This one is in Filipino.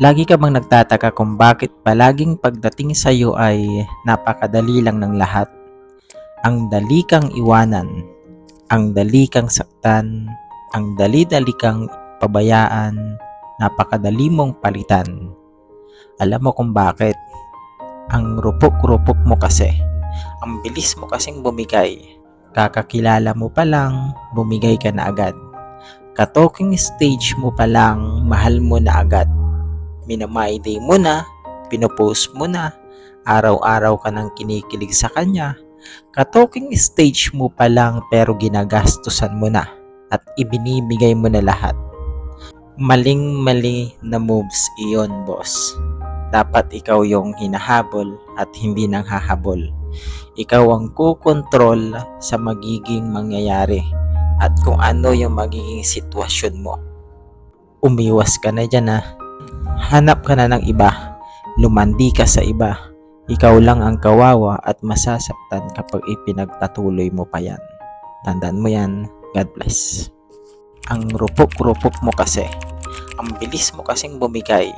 Lagi ka bang nagtataka kung bakit palaging pagdating sa iyo ay napakadali lang ng lahat? Ang dali kang iwanan, ang dali kang saktan, ang dali-dali kang pabayaan, napakadali mong palitan. Alam mo kung bakit? Ang rupok-rupok mo kasi. Ang bilis mo kasing bumigay. Kakakilala mo pa lang, bumigay ka na agad. Ka-talking stage mo pa lang, mahal mo na agad minamay day mo na, pinopost mo na, araw-araw ka nang kinikilig sa kanya, ka-talking stage mo pa lang pero ginagastusan mo na at ibinibigay mo na lahat. Maling-mali na moves iyon, boss. Dapat ikaw yung hinahabol at hindi nang hahabol. Ikaw ang kukontrol sa magiging mangyayari at kung ano yung magiging sitwasyon mo. Umiwas ka na dyan ha. Hanap ka na ng iba. Lumandi ka sa iba. Ikaw lang ang kawawa at masasaktan kapag ipinagtatuloy mo pa yan. Tandaan mo yan. God bless. Ang rupok-rupok mo kasi. Ang bilis mo kasing bumigay.